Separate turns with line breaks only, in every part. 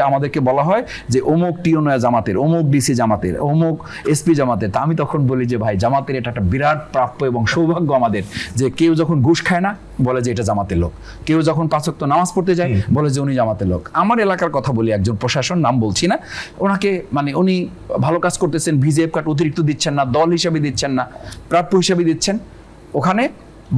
আমাদেরকে বলা হয় যে অমুক টিওনয়া জামাতের অমুক ডিসি জামাতের অমুক এসপি জামাতের। তা আমি তখন বলি যে ভাই জামাতের এটা একটা বিরাট প্রাপ্য এবং সৌভাগ্য আমাদের যে কেউ যখন ঘুষ খায় না বলে যে এটা জামাতের লোক। কেউ যখন পাঁচক্ত নামাজ পড়তে যায় বলে যে উনি জামাতের লোক। আমার এলাকার কথা বলি একজন প্রশাসন নাম বলছি না। ওনাকে মানে উনি ভালো কাজ করতেছেন ভিজিএফ কার্ড অতিরিক্ত দিচ্ছেন না দল হিসাবে দিচ্ছেন না প্রাপ্য হিসাবে দিচ্ছেন। ওখানে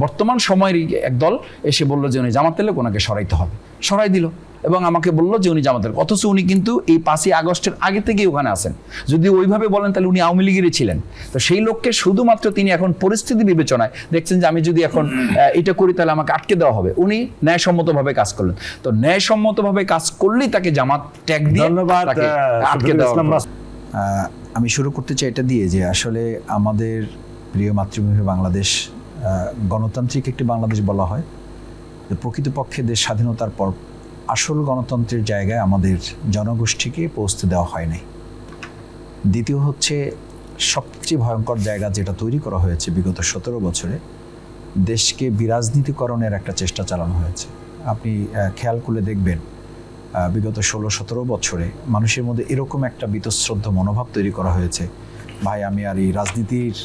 বর্তমান সময়ের এক দল এসে বলল যে উনি জামাতের লোক ওনাকে সরাইতে হবে। সরাই দিল। এবং আমাকে বলল যে উনি জামাতের। অথচ উনি কিন্তু এই পাঁচই আগস্টের আগে থেকেই ওখানে আছেন। যদি ওইভাবে বলেন তাহলে উনি আওয়ামী লীগেরই ছিলেন। তো সেই লোককে শুধুমাত্র তিনি এখন পরিস্থিতি বিবেচনায় দেখছেন যে আমি যদি এখন এটা করি তাহলে আমাকে আটকে দেওয়া হবে। উনি ন্যায়সম্মতভাবে কাজ করলেন। তো ন্যায়সম্মতভাবে কাজ করলেই তাকে জামাত ট্যাগ দিয়ে
ধন্যবাদ আহ,
আটকে দেওয়া
আমি শুরু করতে চাই এটা দিয়ে যে আসলে আমাদের প্রিয় মাতৃভূমি বাংলাদেশ আহ, গণতান্ত্রিক একটি বাংলাদেশ বলা হয়। প্রকৃতপক্ষে দেশ স্বাধীনতার পর আসল গণতন্ত্রের জায়গায় আমাদের জনগোষ্ঠীকে পৌঁছতে দেওয়া হয় নাই দ্বিতীয় হচ্ছে, সবচেয়ে ভয়ঙ্কর জায়গা যেটা তৈরি করা হয়েছে বিগত সতেরো বছরে, দেশকে বিরাজনীতিকরণের একটা চেষ্টা চালানো হয়েছে। আপনি খেয়াল করলে দেখবেন বিগত ষোলো সতেরো বছরে মানুষের মধ্যে এরকম একটা বীতশ্রদ্ধ মনোভাব তৈরি করা হয়েছে, ভাই, আমি আর এই রাজনীতির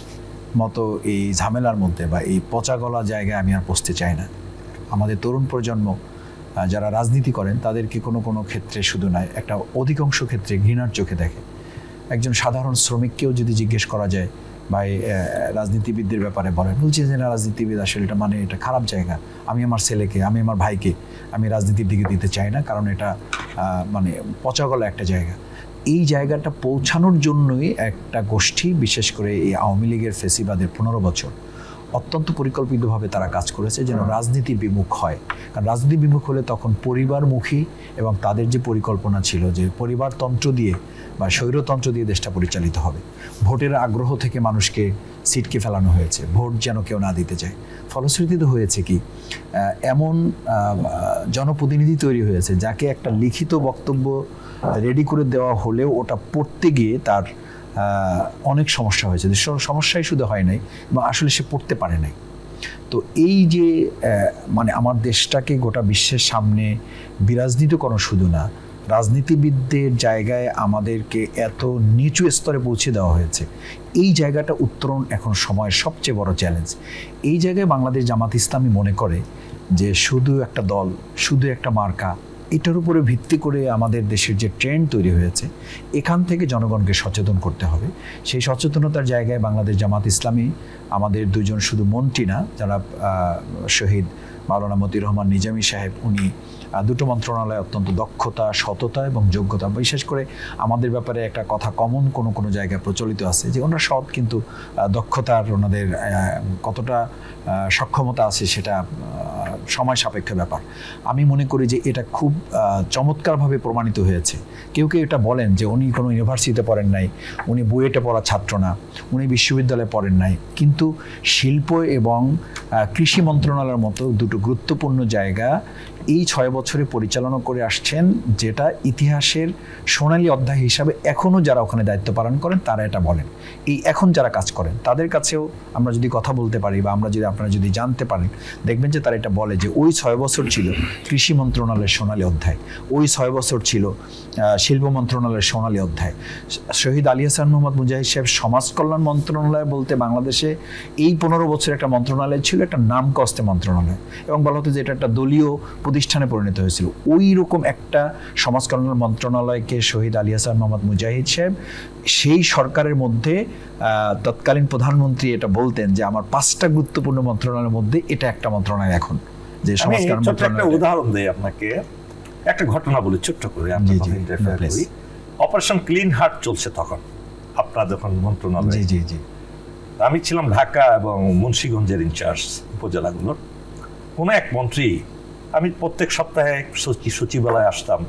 মতো এই ঝামেলার মধ্যে বা এই পচা গলা জায়গায় আমি আর পৌঁছতে চাই না। আমাদের তরুণ প্রজন্ম যারা রাজনীতি করেন তাদেরকে কোনো কোনো ক্ষেত্রে শুধু নয় একটা অধিকাংশ ক্ষেত্রে ঘৃণার চোখে দেখে। একজন সাধারণ শ্রমিককেও যদি জিজ্ঞেস করা যায় আহ, রাজনীতিবিদদের ব্যাপারে বলেন বলছি যে না রাজনীতিবিদ আসলে এটা মানে এটা খারাপ জায়গা। আমি আমার ছেলেকে আমি আমার ভাইকে আমি রাজনীতির দিকে দিতে চাই না কারণ এটা মানে পচাগলা একটা জায়গা। এই জায়গাটা পৌঁছানোর জন্যই একটা গোষ্ঠী বিশেষ করে এই আওয়ামী লীগের ফেসিবাদের পনেরো বছর অত্যন্ত পরিকল্পিতভাবে তারা কাজ করেছে যেন রাজনীতি বিমুখ হয়। কারণ রাজনীতি বিমুখ হলে তখন পরিবারমুখী এবং তাদের যে পরিকল্পনা ছিল যে পরিবারতন্ত্র দিয়ে বা স্বৈরতন্ত্র দিয়ে দেশটা পরিচালিত হবে। ভোটের আগ্রহ থেকে মানুষকে সিটকে ফেলানো হয়েছে। ভোট যেন কেউ না দিতে চায়। ফলশ্রুতিতে হয়েছে কি এমন জনপ্রতিনিধি তৈরি হয়েছে যাকে একটা লিখিত বক্তব্য রেডি করে দেওয়া হলেও ওটা পড়তে গিয়ে তার অনেক সমস্যা হয়েছে। সমস্যাই শুধু হয় নাই, বা আসলে সে পড়তে পারে নাই। তো এই যে মানে আমার দেশটাকে গোটা বিশ্বের সামনে বিরাজনীতিকরণ শুধু না, রাজনীতিবিদদের জায়গায় আমাদেরকে এত নিচু স্তরে পৌঁছে দেওয়া হয়েছে। এই জায়গাটা উত্তরণ এখন সময়ের সবচেয়ে বড় চ্যালেঞ্জ এই জায়গায় বাংলাদেশ জামাত ইসলামী মনে করে যে শুধু একটা দল, শুধু একটা মার্কা এটার উপরে ভিত্তি করে আমাদের দেশের যে ট্রেন্ড তৈরি হয়েছে, এখান থেকে জনগণকে সচেতন করতে হবে। সেই সচেতনতার জায়গায় বাংলাদেশ জামাত ইসলামী, আমাদের দুজন শুধু মন্ত্রী না, যারা শহীদ মাওলানা মতিউর রহমান নিজামী সাহেব, উনি দুটো মন্ত্রণালয়ে অত্যন্ত দক্ষতা, সততা এবং যোগ্যতা, বিশেষ করে আমাদের ব্যাপারে একটা কথা কমন, কোনো কোনো জায়গায় প্রচলিত আছে যে ওনারা সৎ কিন্তু দক্ষতার ওনাদের কতটা সক্ষমতা আছে সেটা সময় সাপেক্ষ ব্যাপার। আমি মনে করি যে এটা খুব চমৎকারভাবে প্রমাণিত হয়েছে। কেউ কেউ এটা বলেন যে উনি কোনো ইউনিভার্সিটিতে পড়েন নাই, উনি বুয়েটে পড়া ছাত্র না, উনি বিশ্ববিদ্যালয়ে পড়েন নাই। কিন্তু শিল্প এবং কৃষি মন্ত্রণালয়ের মতো দুটো গুরুত্বপূর্ণ জায়গা এই ছয় বছরে পরিচালনা করে আসছেন, যেটা ইতিহাসের সোনালী অধ্যায় হিসাবে এখনও যারা ওখানে দায়িত্ব পালন করেন, তারা এটা বলেন। এই এখন যারা কাজ করেন, তাদের কাছেও আমরা যদি কথা বলতে পারি বা আমরা যদি আপনারা যদি জানতে পারেন, দেখবেন যে তারা এটা বলে যে ওই ছয় বছর ছিল কৃষি মন্ত্রণালয়ের সোনালী অধ্যায়, ওই ছয় বছর ছিল শিল্প মন্ত্রণালয়ের সোনালী অধ্যায়। শহীদ আলী হাসান মোহাম্মদ মুজাহিদ সাহেব সমাজ কল্যাণ মন্ত্রণালয় বলতে বাংলাদেশে এই পনেরো বছর একটা মন্ত্রণালয় ছিল, একটা নাম কস্তে মন্ত্রণালয়। এবং বলা হতো যে এটা একটা দলীয় প্রতিষ্ঠানে পরিণত হয়েছিল। ওই রকম একটা সমাজ কল্যাণ মন্ত্রণালয়কে শহীদ আলী হাসান মোহাম্মদ মুজাহিদ সাহেব সেই সরকারের মধ্যে তৎকালীন প্রধানমন্ত্রী এটা বলতেন যে আমার পাঁচটা গুরুত্বপূর্ণ মন্ত্রণালয়ের মধ্যে এটা একটা মন্ত্রণালয় এখন। যে সমাজ কল্যাণ মন্ত্রণালয়
উদাহরণ দেই আপনাকে। একটা ঘটনা বলি ছোট্ট. করি অপারেশন ক্লিন হার্ট চলছে তখন আপনার যখন মন্ত্রণালয়।
জি জি জি।
আমি ছিলাম ঢাকা এবং মুন্সিগঞ্জের ইনচার্জ উপজেলাগুলোর। কোনো এক মন্ত্রী আমি প্রত্যেক সপ্তাহে সচি- সচিবালয়ে আসতাম।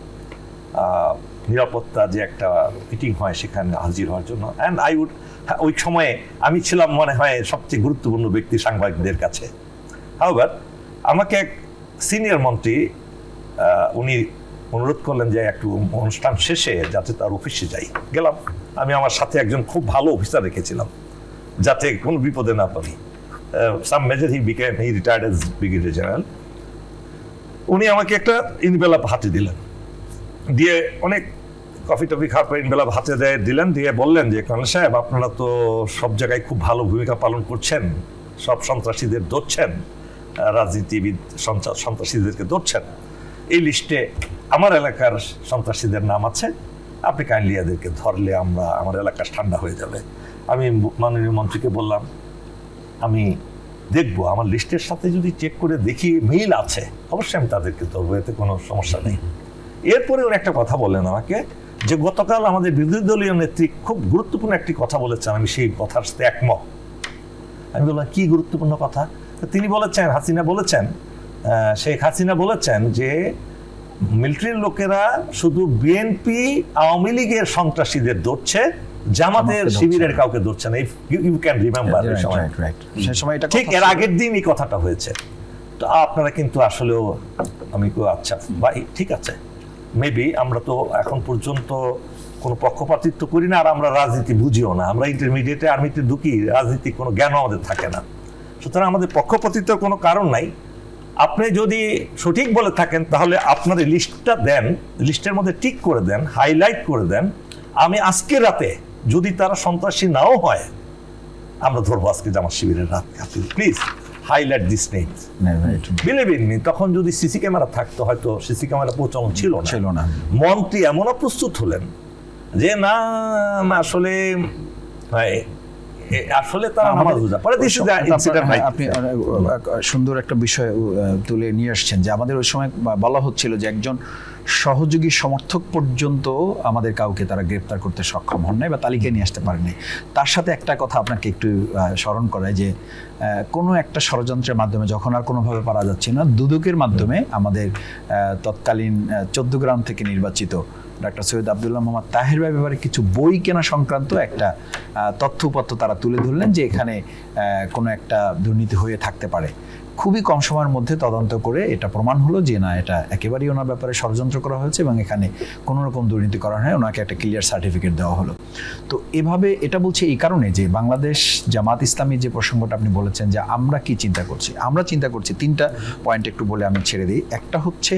নিরাপত্তা যে একটা মিটিং হয় সেখানে হাজির হওয়ার জন্য। অ্যান্ড আই উড ওই সময়ে আমি ছিলাম মনে হয় সবচেয়ে গুরুত্বপূর্ণ ব্যক্তি সাংবাদিকদের কাছে। হাওবার আমাকে এক সিনিয়র মন্ত্রী উনি অনুরোধ করলেন যে একটু অনুষ্ঠান শেষে যাতে তার অফিসে যাই। গেলাম। আমি আমার সাথে একজন খুব ভালো অফিসার রেখেছিলাম, যাতে কোনো বিপদে না পড়ি। Some major he became he retired as brigadier general উনি আমাকে একটা ইনভেলাপ হাতে দিলেন। দিয়ে অনেক কফি টফি খাওয়ার পর ইনবেলা হাতে দেয়, দিলেন, দিয়ে বললেন যে কর্নেল সাহেব, আপনারা তো সব জায়গায় খুব ভালো ভূমিকা পালন করছেন, সব সন্ত্রাসীদের ধরছেন, রাজনীতিবিদ সন্ত্রাসীদেরকে ধরছেন। এই লিস্টে আমার এলাকার সন্ত্রাসীদের নাম আছে, আপনি কাইন্ডলি এদেরকে ধরলে আমরা, আমার এলাকা ঠান্ডা হয়ে যাবে। আমি মাননীয় মন্ত্রীকে বললাম, আমি দেখব, আমার লিস্টের সাথে যদি চেক করে দেখি মিল আছে, অবশ্যই আমি তাদেরকে ধরবো, এতে কোনো সমস্যা নেই। এরপরে ওর একটা কথা বলেন আমাকে, যে গতকাল আমাদের বিরোধী দলীয় নেত্রী খুব গুরুত্বপূর্ণ একটি কথা বলেছেন, আমি সেই কথার সাথে একমত। আমি বললাম, কি গুরুত্বপূর্ণ কথা? তিনি বলেছেন, হাসিনা বলেছেন শেখ হাসিনা বলেছেন যে, মিলিটারির লোকেরা শুধু বিএনপি, আওয়ামী লীগের সন্ত্রাসীদের ধরছে জামাতের শিবিরের কাউকে ধরছে না। ইউ ক্যান রিমেম্বার
Right,
সময়।
right. সময় এটা
ঠিক এর আগের দিন এই কথাটা হয়েছে। তো আপনারা কিন্তু আসলেও আমি আচ্ছা ভাই ঠিক আছে। মেবি আমরা তো এখন পর্যন্ত কোনো পক্ষপাতিত্ব করি না আর আমরা রাজনীতি বুঝিও না। আমরা ইন্টারমিডিয়েটে আর্মিতে ঢুকি রাজনীতি কোনো জ্ঞানও আমাদের থাকে না। সুতরাং আমাদের পক্ষপাতিত্বের কোনো কারণ নাই। আপনি যদি সঠিক বলে থাকেন তাহলে আপনার লিস্টটা দেন লিস্টের মধ্যে টিক করে দেন হাইলাইট করে দেন। আমি আজকে রাতে যদি তারা সন্ত্রাসী নাও হয় আমরা ধরবো আজকে জামাত শিবিরের রাত please highlight this
name.
Believe in me তখন যদি সিসি ক্যামেরা থাকতো হয়তো সিসি ক্যামেরা প্রচলন ছিল না।
ছিল না।
মন্ত্রী এমন প্রস্তুত হলেন যে না আসলে হয়, আসলে তারা নামাজ রোজা পরে
হ্যাঁ, আপনি সুন্দর একটা বিষয় তুলে নিয়ে আসছেন যে আমাদের ওই সময় বলা হচ্ছিল যে একজন সহযোগী সমর্থক পর্যন্ত আমাদের কাউকে তারা গ্রেপ্তার করতে সক্ষম হন নাই বা তালিকায় নিয়ে আসতে পারেনি তার সাথে একটা কথা আপনাকে একটু স্মরণ করায় যে কোনো একটা ষড়যন্ত্রের মাধ্যমে যখন আর কোনোভাবে পারা যাচ্ছে না দুদকের মাধ্যমে আমাদের আহ, তৎকালীন চোদ্দ গ্রাম থেকে নির্বাচিত ডাক্তার সৈয়দ আবদুল্লাহ মোহাম্মদ তাহের ব্যাপারে কিছু বই কেনা সংক্রান্ত একটা তথ্যপত্র তারা তুলে ধরলেন যে এখানে কোনো একটা দুর্নীতি হয়ে থাকতে পারে। খুবই কম সময়ের মধ্যে তদন্ত করে এটা প্রমাণ হলো যে না, এটা একেবারেই ওনার ব্যাপারে ষড়যন্ত্র করা হয়েছে এবং এখানে কোনো রকম দুর্নীতি করা হয়, ওনাকে একটা ক্লিয়ার সার্টিফিকেট দেওয়া হলো। তো এভাবে এটা বলছে এই কারণে যে বাংলাদেশ জামাত ইসলামী যে প্রসঙ্গটা আপনি বলেছেন যে আমরা কি চিন্তা করছি, আমরা চিন্তা করছি তিনটা পয়েন্ট একটু বলে আমি ছেড়ে দিই। একটা হচ্ছে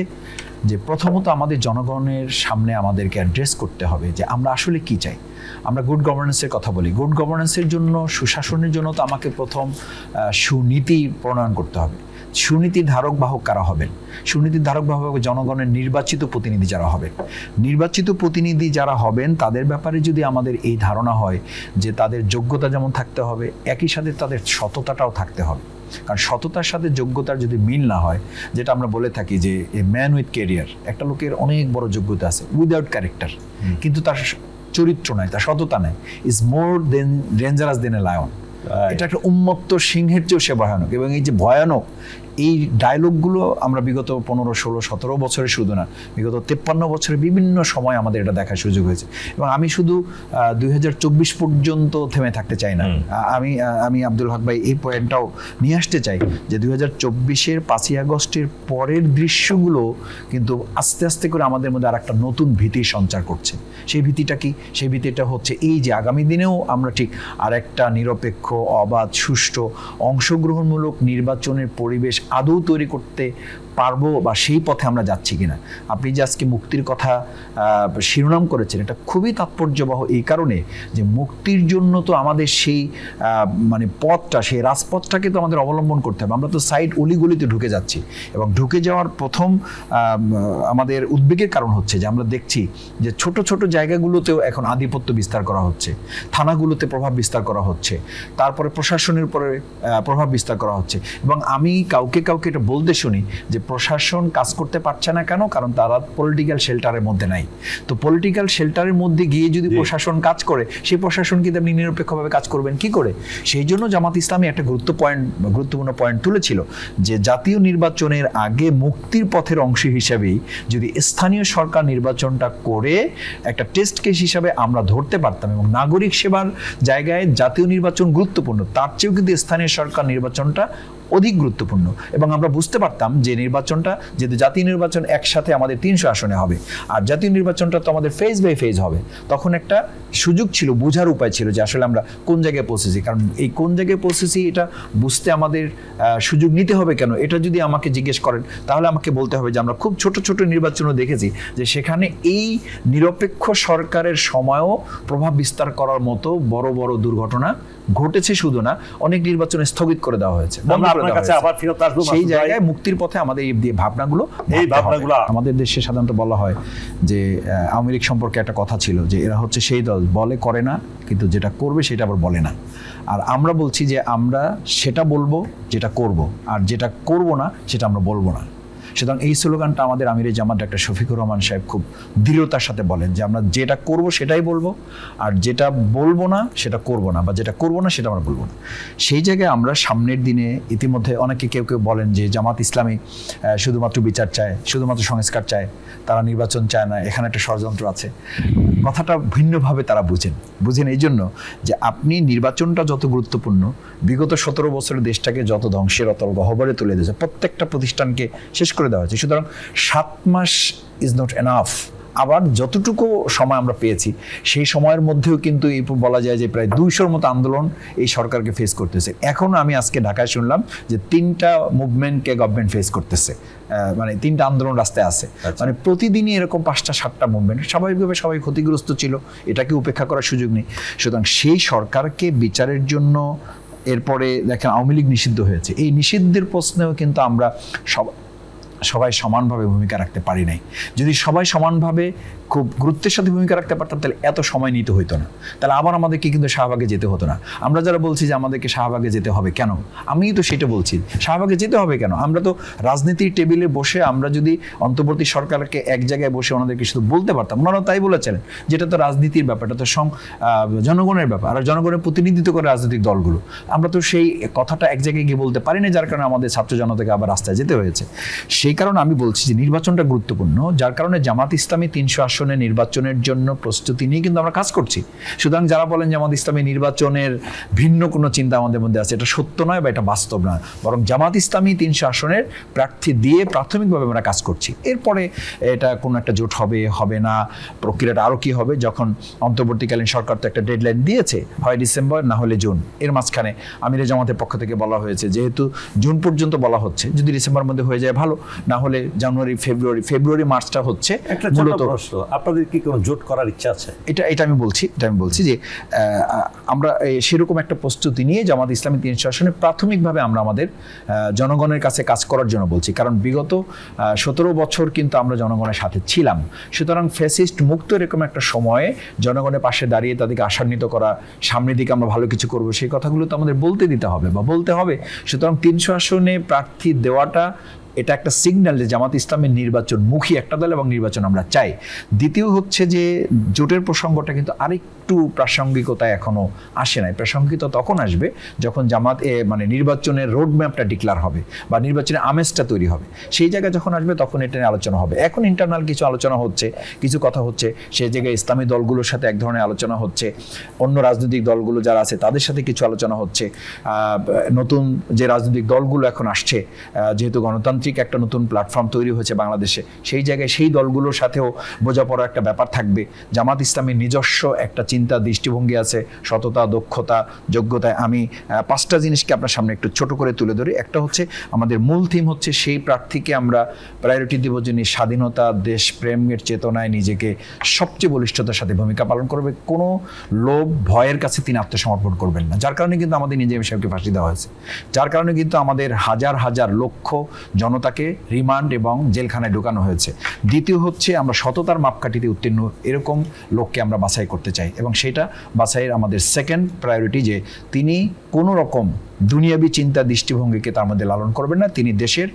যে প্রথমত আমাদের জনগণের সামনে আমাদেরকে অ্যাড্রেস করতে হবে যে আমরা আসলে কি চাই। আমরা গুড গভর্নেন্সের কথা বলি। গুড গভর্নেন্সের জন্য, সুশাসনের জন্য তো আমাকে প্রথম সুনীতি প্রণয়ন করতে হবে। সুনীতির ধারক বাহক কারা হবেন? সুনীতির ধারক বাহক জনগণের নির্বাচিত প্রতিনিধি যারা হবেন। নির্বাচিত প্রতিনিধি যারা হবেন, তাদের ব্যাপারে যদি আমাদের এই ধারণা হয় যে তাদের যোগ্যতা যেমন থাকতে হবে, একই সাথে তাদের সততাটাও থাকতে হবে। কারণ সততার সাথে যোগ্যতার যদি মিল না হয় যেটা আমরা বলে থাকি যে এ ম্যান উইথ ক্যারিয়ার একটা লোকের অনেক বড় যোগ্যতা আছে উইদাউট ক্যারেক্টার কিন্তু তার চরিত্র নাই তার সততা নাই is more than dangerous than a lion এটা একটা উন্মত্ত সিংহের চেয়েও সে ভয়ানক এবং এই যে ভয়ানক এই ডায়লগগুলো আমরা বিগত পনেরো ষোলো সতেরো বছরে শুধু না বিগত তেপ্পান্ন বছরে বিভিন্ন সময় আমাদের এটা দেখার সুযোগ হয়েছে। এবং আমি শুধু দু হাজার চব্বিশ পর্যন্ত থেমে থাকতে চাই না। আমি আমি আব্দুল হক ভাই এই পয়েন্টটাও নিয়ে আসতে চাই যে দুই হাজার চব্বিশের পাঁচই আগস্টের পরের দৃশ্যগুলো কিন্তু আস্তে আস্তে করে আমাদের মধ্যে আর একটা নতুন ভীতি সঞ্চার করছে। সেই ভীতিটা কি? সেই ভীতিটা হচ্ছে এই যে আগামী দিনেও আমরা ঠিক আরেকটা নিরপেক্ষ অবাধ সুষ্ঠু অংশগ্রহণমূলক নির্বাচনের পরিবেশ আদৌ তৈরি করতে পারব বা সেই পথে আমরা যাচ্ছি কিনা। আপনি যে আজকে মুক্তির কথা শিরোনাম করেছেন, এটা খুবই তাৎপর্যবহ এই কারণে যে মুক্তির জন্য তো আমাদের সেই মানে পথটা, সেই রাজপথটাকে তো আমাদের অবলম্বন করতে হবে। আমরা তো সাইড অলিগলিতে ঢুকে যাচ্ছি এবং ঢুকে যাওয়ার প্রথম আমাদের উদ্বেগের কারণ হচ্ছে যে আমরা দেখছি যে ছোট ছোট জায়গাগুলোতেও এখন আধিপত্য বিস্তার করা হচ্ছে। থানাগুলোতে প্রভাব বিস্তার করা হচ্ছে। তারপরে প্রশাসনের উপরে প্রভাব বিস্তার করা হচ্ছে। এবং আমি কাউকে কাউকে এটা বলতে শুনি যে প্রশাসন কাজ করতে পারছে না কেন? কারণ তারা পলিটিক্যাল শেল্টারের মধ্যে নাই। তো পলিটিক্যাল শেল্টারের মধ্যে গিয়ে যদি প্রশাসন কাজ করে সেই প্রশাসন কিন্তু আপনি নিরপেক্ষভাবে কাজ করবেন? কি করে? সেই জন্য জামাত ইসলামী একটা গুরুত্ব পয়েন্ট গুরুত্বপূর্ণ পয়েন্ট তুলেছিল যে জাতীয় নির্বাচনের আগে মুক্তির পথের অংশ হিসাবেই যদি স্থানীয় সরকার নির্বাচনটা করে একটা টেস্ট কেস হিসাবে আমরা ধরতে পারতাম এবং নাগরিক সেবার জায়গায় জাতীয় নির্বাচন গুরুত্বপূর্ণ তার চেয়েও কিন্তু স্থানীয় সরকার নির্বাচনটা অধিক গুরুত্বপূর্ণ। এবং আমরা বুঝতে পারতাম যে নির্বাচনটা যেহেতু জাতীয় নির্বাচন একসাথে আমাদের তিনশো আসনে হবে। আর জাতীয় নির্বাচনটা তো আমাদের ফেজ বাই ফেজ হবে। তখন একটা সুযোগ ছিল বোঝার উপায় ছিল যে আসলে আমরা কোন জায়গায় পৌঁছেছি। কারণ এই কোন জায়গায় পৌঁছেছি এটা বুঝতে আমাদের সুযোগ নিতে হবে কেন? এটা যদি আমাকে জিজ্ঞেস করেন তাহলে আমাকে বলতে হবে যে আমরা খুব ছোট ছোট নির্বাচনও দেখেছি যে সেখানে এই নিরপেক্ষ সরকারের সময়ও প্রভাব বিস্তার করার মতো বড় বড় দুর্ঘটনা ঘটেছে শুধু না অনেক নির্বাচন স্থগিত করে দেওয়া হয়েছে।
আপনার কাছে আবার ফেরত আসব
সেই জায়গায় মুক্তির পথে আমাদের এই ভাবনাগুলো
এই ভাবনাগুলো-
আমাদের দেশে সাধারণত বলা হয় যে আওয়ামী লীগ সম্পর্কে একটা কথা ছিল যে এরা হচ্ছে সেই দল বলে করে না কিন্তু যেটা করবে সেটা আবার বলে না। আর আমরা বলছি যে আমরা সেটা বলব যেটা করব আর যেটা করব না সেটা আমরা বলব না। সুতরাং এই স্লোগানটা আমাদের আমির জামাত ডাক্তার শফিকুর রহমান সাহেব খুব দৃঢ়তার সাথে বলেন যে আমরা যেটা করব সেটাই বলব, আর যেটা বলব না সেটা করব না, বা যেটা করব না সেটা আমরা বলব না। সেই জায়গায় আমরা সামনের দিনে ইতিমধ্যে অনেকে কেউ কেউ বলেন যে জামাত ইসলামী শুধুমাত্র বিচার চায়, শুধুমাত্র সংস্কার চায়, তারা নির্বাচন চায় না, এখানে একটা ষড়যন্ত্র আছে। কথাটা ভিন্নভাবে তারা বুঝেন। বুঝেন এই জন্য যে আপনি নির্বাচনটা যত গুরুত্বপূর্ণ, বিগত সতেরো বছরের দেশটাকে যত ধ্বংসের অতল গহ্বরে তুলে দিয়েছে, প্রত্যেকটা প্রতিষ্ঠানকে শেষ করে দেওয়া হয়েছে। সুতরাং সাত মাস ইজ নট এনাফ আবার যতটুকু সময় আমরা পেয়েছি, সেই সময়ের মধ্যেও কিন্তু এই বলা যায় যে প্রায় দুইশোর মতো আন্দোলন এই সরকারকে ফেস করতেছে। এখনও আমি আজকে ঢাকায় শুনলাম যে তিনটা মুভমেন্টকে গভর্নমেন্ট ফেস করতেছে। মানে তিনটা আন্দোলন রাস্তায় আছে। মানে প্রতিদিনই এরকম পাঁচটা সাতটা মুভমেন্ট স্বাভাবিকভাবে সবাই ক্ষতিগ্রস্ত ছিল এটাকে উপেক্ষা করার সুযোগ নেই। সুতরাং সেই সরকারকে বিচারের জন্য এরপরে দেখেন আওয়ামী লীগ নিষিদ্ধ হয়েছে। এই নিষিদ্ধের প্রশ্নেও কিন্তু আমরা সব সবাই সমানভাবে ভূমিকা রাখতে পারি নাই। যদি সবাই সমানভাবে খুব গুরুত্বের সাথে ভূমিকা রাখতে পারতাম, তাহলে এত সময় নিতে হইতো না। তাহলে আবার আমাদেরকে কিন্তু শাহবাগে যেতে হতো না। আমরা যারা বলছি যে আমাদেরকে শাহবাগে যেতে হবে কেন? আমি তো সেটা বলছি। শাহবাগে যেতে হবে কেন? আমরা তো রাজনীতির টেবিলে বসে আমরা যদি অন্তর্বর্তী সরকারকে এক জায়গায় বসে ওনাদেরকে শুধু বলতে পারতাম, ওনারা তাই বলেছিলেন যেটা তো রাজনীতির ব্যাপার, এটা তো সং জনগণের ব্যাপার। আর জনগণের প্রতিনিধিত্ব করে রাজনৈতিক দলগুলো। আমরা তো সেই কথাটা এক জায়গায় গিয়ে বলতে পারি না যার কারণে আমাদের ছাত্র জনতাকে আবার রাস্তায় যেতে হয়েছে। সেই কারণে আমি বলছি যে নির্বাচনটা গুরুত্বপূর্ণ, যার কারণে জামাত ইসলামী তিনশো আসনে নির্বাচনের জন্য প্রস্তুতি নিয়ে কিন্তু আমরা কাজ করছি। সুতরাং যারা বলেন জামাত ইসলামী নির্বাচনের ভিন্ন কোনো চিন্তা আমাদের মধ্যে আছে এটা সত্য নয় বা এটা বাস্তব নয়। বরং জামাত ইসলামী তিনশো আসনের প্রার্থী দিয়ে প্রাথমিকভাবে আমরা কাজ করছি। এরপরে এটা কোনো একটা জোট হবে হবে না প্রক্রিয়াটা আরও কি হবে যখন অন্তর্বর্তীকালীন সরকার তো একটা ডেডলাইন দিয়েছে হয় ডিসেম্বর না হলে জুন। এর মাঝখানে আমিরে জামাতের পক্ষ থেকে বলা হয়েছে যেহেতু জুন পর্যন্ত বলা হচ্ছে যদি ডিসেম্বর মধ্যে হয়ে যায় ভালো না হলে জানুয়ারি ফেব্রুয়ারি ফেব্রুয়ারি মার্চটা হচ্ছে
একটা
মূলত
প্রশ্ন আপনাদের কি কোনো জোট করার ইচ্ছা আছে?
এটা এটা আমি বলছি, এটা আমি বলছি যে আমরা সেরকম একটা প্রস্তুতি নিয়ে জামাত ইসলামী তিন শাসনে প্রাথমিকভাবে আমরা আমাদের জনগণের কাছে কাজ করার জন্য বলছি। কারণ বিগত সতেরো বছর কিন্তু আমরা জনগণের সাথে ছিলাম। সুতরাং ফ্যাসিস্ট মুক্ত এরকম একটা সময়ে জনগণের পাশে দাঁড়িয়ে তাদেরকে আশান্বিত করা, সামনের দিকে আমরা ভালো কিছু করব, সেই কথাগুলো তো আমাদের বলতে দিতে হবে বা বলতে হবে। সুতরাং তিনশো আসনে প্রার্থী দেওয়াটা এটা একটা সিগন্যাল যে জামাত ইসলামের নির্বাচন মুখী একটা দল এবং নির্বাচন আমরা চাই। দ্বিতীয় হচ্ছে যে জোটের প্রসঙ্গটা কিন্তু আরেকটু প্রাসঙ্গিকতা এখনও আসে নাই। প্রাসঙ্গিকতা তখন আসবে যখন জামাত মানে নির্বাচনের রোড ম্যাপটা ডিক্লার হবে বা নির্বাচনের আমেজটা তৈরি হবে। সেই জায়গায় যখন আসবে তখন এটা নিয়ে আলোচনা হবে। এখন ইন্টারনাল কিছু আলোচনা হচ্ছে, কিছু কথা হচ্ছে সেই জায়গায় ইসলামী দলগুলোর সাথে এক ধরনের আলোচনা হচ্ছে, অন্য রাজনৈতিক দলগুলো যারা আছে তাদের সাথে কিছু আলোচনা হচ্ছে। নতুন যে রাজনৈতিক দলগুলো এখন আসছে যেহেতু যেহেতু গণতান্ত্রিক একটা নতুন প্ল্যাটফর্ম তৈরি হয়েছে বাংলাদেশে। সেই জায়গায় সেই দলগুলোর সাথেও বোঝাপড়া একটা ব্যাপার থাকবে। জামাত ইসলামের নিজস্ব একটা চিন্তা, দৃষ্টিভঙ্গি আছে, সততা, দক্ষতা, যোগ্যতায়। আমি পাঁচটা জিনিসকে আপনার সামনে একটু ছোট করে তুলে ধরি। একটা হচ্ছে, আমাদের মূল থিম হচ্ছে সেই প্রার্থীকে আমরা প্রায়োরিটি দিব যিনি স্বাধীনতা, দেশপ্রেমের চেতনায় নিজেকে সবচেয়ে বলিষ্ঠতার সাথে ভূমিকা পালন করবে। কোনো লোভ, ভয়ের কাছে তিনি আত্মসমর্পণ করবেন না। যার কারণে কিন্তু আমাদের নিজে সাহেবকে ফাঁসি দেওয়া হয়েছে। যার কারণে কিন্তু আমাদের হাজার হাজার লক্ষ জনতাকে রিমান্ড এবং জেলখানায় ঢুকানো হয়েছে। দ্বিতীয় হচ্ছে আমরা সততার মাপকাঠিতে উত্তীর্ণ এরকম লোককে আমরা বাছাই করতে চাই এবং সেটা বাছাইয়ের আমাদের সেকেন্ড প্রায়োরিটি যে তিনি কোনো রকম দুনিয়াবি চিন্তা দৃষ্টিভঙ্গিকে তার মধ্যে লালন করবেন না। তিনি দেশের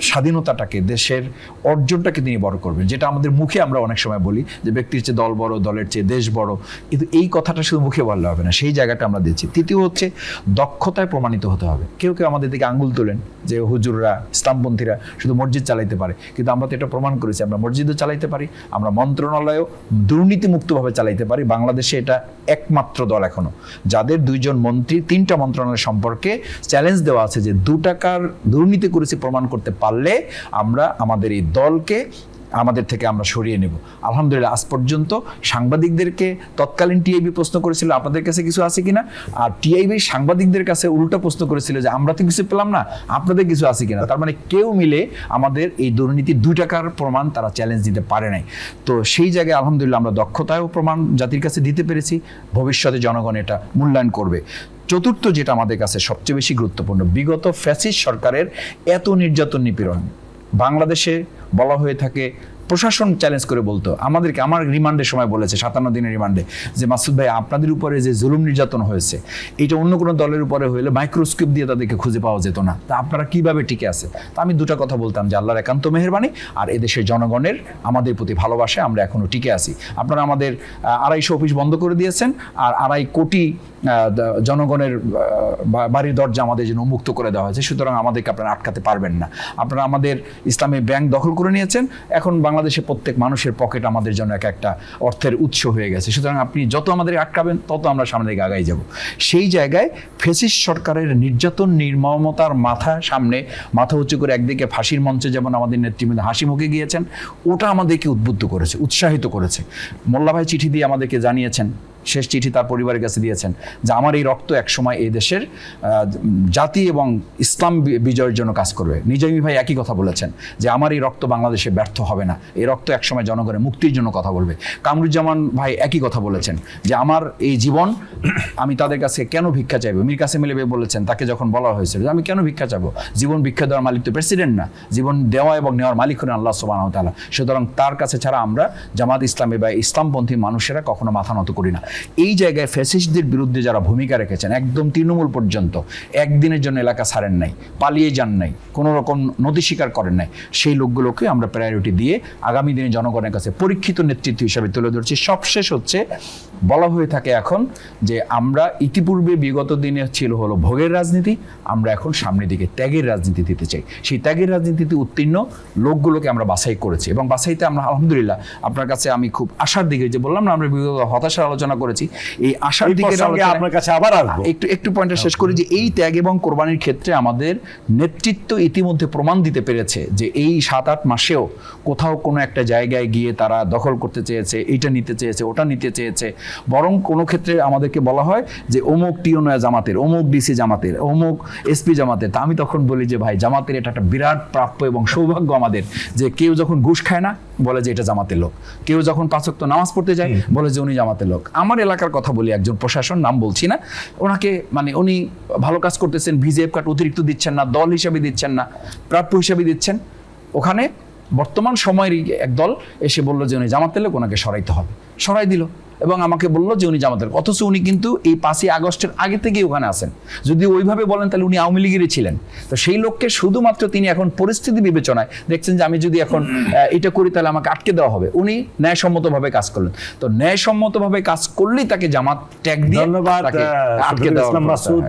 স্বাধীনতাটাকে, দেশের অর্জনটাকে তিনি বড় করবেন। যেটা আমাদের মুখে আমরা অনেক সময় বলি যে ব্যক্তির চেয়ে দল বড়, দলের চেয়ে দেশ বড়। কিন্তু এই কথাটা শুধু মুখে বললে হবে না, সেই জায়গাটা আমরা দিচ্ছি তৃতীয় হচ্ছে দক্ষতায় প্রমাণিত হতে হবে। কেউ কেউ আমাদের দিকে আঙ্গুল তোলেন যে হুজুররা, ইসলামপন্থীরা শুধু মসজিদ চালাইতে পারে। কিন্তু আমরা তো এটা প্রমাণ করেছি, আমরা মসজিদও চালাইতে পারি, আমরা মন্ত্রণালয়ও দুর্নীতিমুক্তভাবে চালাইতে পারি। বাংলাদেশে এটা একমাত্র দল এখনও। যাদের দুইজন মন্ত্রী, তিনটা মন্ত্রণালয় সম্পর্কে চ্যালেঞ্জ দেওয়া আছে যে দু টাকার দুর্নীতি করেছে প্রমাণ করতে পারলে আমরা আমাদের এই দলকে আমাদের থেকে আমরা সরিয়ে নেব। আলহামদুলিল্লাহ, আজ পর্যন্ত সাংবাদিকদেরকে তৎকালীন টিআইবি প্রশ্ন করেছিল, আপনাদের কাছে কিছু আছে কিনা? আর টিআইবি সাংবাদিকদের কাছে উল্টো প্রশ্ন করেছিল যে, আমরা তো কিছু পেলাম না, আপনাদের কিছু আছে কিনা? তার মানে কেউ মিলে আমাদের এই দুর্নীতির দুই টাকার প্রমাণ তারা চ্যালেঞ্জ দিতে পারে নাই। তো সেই জায়গায় আলহামদুলিল্লাহ আমরা দক্ষতায়ও প্রমাণ জাতির কাছে দিতে পেরেছি, ভবিষ্যতে জনগণ এটা মূল্যায়ন করবে। চতুর্থ যেটা আমাদের কাছে সবচেয়ে বেশি গুরুত্বপূর্ণ, বিগত ফ্যাসিস্ট সরকারের এত নির্যাতন নিপীড়ন। বাংলাদেশে বলা হয়ে থাকে, প্রশাসন চ্যালেঞ্জ করে বলতো। আমাদেরকে, আমার রিমান্ডের সময় বলেছে, সাতান্ন দিনের রিমান্ডে, যে মাসুদ ভাই, আপনাদের উপরে যে জুলুম নির্যাতন হয়েছে এটা অন্য কোনো দলের উপরে হলে মাইক্রোস্কোপ দিয়ে তাদেরকে খুঁজে পাওয়া যেত না। তা আপনারা কীভাবে টিকে আছে তা আমি দুটো কথা বলতাম, যে আল্লাহর একান্ত মেহরবানি আর এদেশের জনগণের আমাদের প্রতি ভালোবাসে আমরা এখনও টিকে আছি। আপনারা আমাদের আড়াইশো অফিস বন্ধ করে দিয়েছেন আর আড়াই কোটি জনগণের বাড়ির দরজা আমাদের জন্য উন্মুক্ত করে দেওয়া হয়েছে। সুতরাং আমাদেরকে আপনারা আটকাতে পারবেন না। আপনারা আমাদের ইসলামী ব্যাংক দখল করে নিয়েছেন। এখন বাংলাদেশে প্রত্যেক মানুষের পকেট আমাদের জন্য এক একটা অর্থের উৎস হয়ে গেছে। সুতরাং আপনি যত আমাদের আটকাবেন, তত আমরা সামনে দিকে আগাই যাব। সেই জায়গায় ফেসিস সরকারের নির্যাতন, নির্মমতার মাথা সামনে, মাথা উঁচু করে একদিকে ফাঁসির মঞ্চে যেমন আমাদের নেতৃবৃন্দ হাসি মুখে গিয়েছেন, ওটা আমাদেরকে উদ্বুদ্ধ করেছে, উৎসাহিত করেছে। মোল্লা ভাই চিঠি দিয়ে আমাদেরকে জানিয়েছেন শেষ চিঠি তার পরিবারের কাছে দিয়েছেন যে আমার এই রক্ত একসময় এই দেশের জাতি এবং ইসলাম বিজয়ের জন্য কাজ করবে। নিজামী ভাই একই কথা বলেছেন যে আমার এই রক্ত বাংলাদেশে ব্যর্থ হবে না। এই রক্ত একসময় জনগণের মুক্তির জন্য কথা বলবে। কামরুজ্জামান ভাই একই কথা বলেছেন যে আমার এই জীবন, আমি তাদের কাছে কেন ভিক্ষা চাইব? মীর আলী ভাই বলেছেন, তাকে যখন বলা হয়েছিল যে আমি কেন ভিক্ষা চাবো জীবন ভিক্ষা দেওয়ার মালিক তো প্রেসিডেন্ট না। জীবন দেওয়া এবং নেওয়ার মালিক হলেন আল্লাহ সুবাহ সুতরাং তার কাছে ছাড়া আমরা জামাত ইসলামী বা ইসলামপন্থী মানুষেরা কখনো মাথা নত করি না। এই জায়গায় ফ্যাসিস্টদের বিরুদ্ধে যারা ভূমিকা রেখেছেন, একদম তৃণমূল পর্যন্ত, একদিনের জন্য এলাকা ছাড়েন নাই, পালিয়ে যান নাই, কোনো রকম নথি স্বীকার করেন নাই, সেই লোকগুলোকে আমরা প্রায়োরিটি দিয়ে আগামী দিনে জনগণের কাছে পরীক্ষিত নেতৃত্ব হিসাবে তুলে ধরছি। সবশেষ হচ্ছে, বলা হয়ে থাকে এখন যে আমরা ইতিপূর্বে বিগত দিনে ছিল হলো ভোগের রাজনীতি, আমরা এখন সামনের দিকে ত্যাগের রাজনীতি দিতে চাই। সেই ত্যাগের রাজনীতিতে উত্তীর্ণ লোকগুলোকে আমরা বাছাই করেছি এবং বাছাইতে আমরা আলহামদুলিল্লাহ, আপনার কাছে আমি খুব আশার দিকে যে বললাম না, আমরা বিগত হতাশার আলোচনা করেছি। এই আশার দিকে
আপনার কাছে আবার আসব।
একটু একটু পয়েন্টটা শেষ করি যে এই ত্যাগ এবং কোরবানির ক্ষেত্রে আমাদের নেতৃত্ব ইতিমধ্যে প্রমাণ দিতে পেরেছে যে এই সাত আট মাসেও কোথাও কোনো একটা জায়গায় গিয়ে তারা দখল করতে চেয়েছে এইটা নিতে চেয়েছে ওটা নিতে চেয়েছে। বরং কোনো ক্ষেত্রে আমাদেরকে বলা হয় যে অমুক টিওনয়া জামাতের অমুক ডিসি জামাতের অমুক এসপি জামাতের। তা আমি তখন বলি যে ভাই জামাতের এটা একটা বিরাট প্রাপ্য এবং সৌভাগ্য আমাদের যে কেউ যখন ঘুষ খায় না বলে যে এটা জামাতের লোক। কেউ যখন পাঁচক্ত নামাজ পড়তে যায় বলে যে উনি জামাতের লোক। আমার এলাকার কথা বলি, একজন প্রশাসন, নাম বলছি না। ওনাকে মানে উনি ভালো কাজ করতেছেন, ভিজিএফ কার্ড অতিরিক্ত দিচ্ছেন না, দল হিসাবে দিচ্ছেন না, প্রাপ্য হিসাবে দিচ্ছেন। ওখানে বর্তমান সময়ের একদল এসে বলল যে, উনি জামাতের লোক ওনাকে সরাইতে হবে। সরাই দিল। এবং আমাকে বলল যে উনি জামাতের। অথচ উনি কিন্তু এই পাঁচই আগস্টের আগে থেকেই ওখানে আসেন যদি ওইভাবে বলেন তাহলে উনি আওয়ামী লীগেরই ছিলেন। তো সেই লোককে শুধুমাত্র তিনি এখন পরিস্থিতি বিবেচনায় দেখছেন যে আমি যদি এখন এটা করি তাহলে আমাকে আটকে দেওয়া হবে। উনি ন্যায়সম্মতভাবে কাজ করলেন। তো ন্যায়সম্মতভাবে কাজ করলেই তাকে জামাত ট্যাগ দিয়ে
ধন্যবাদ
আটকে
শফিকুল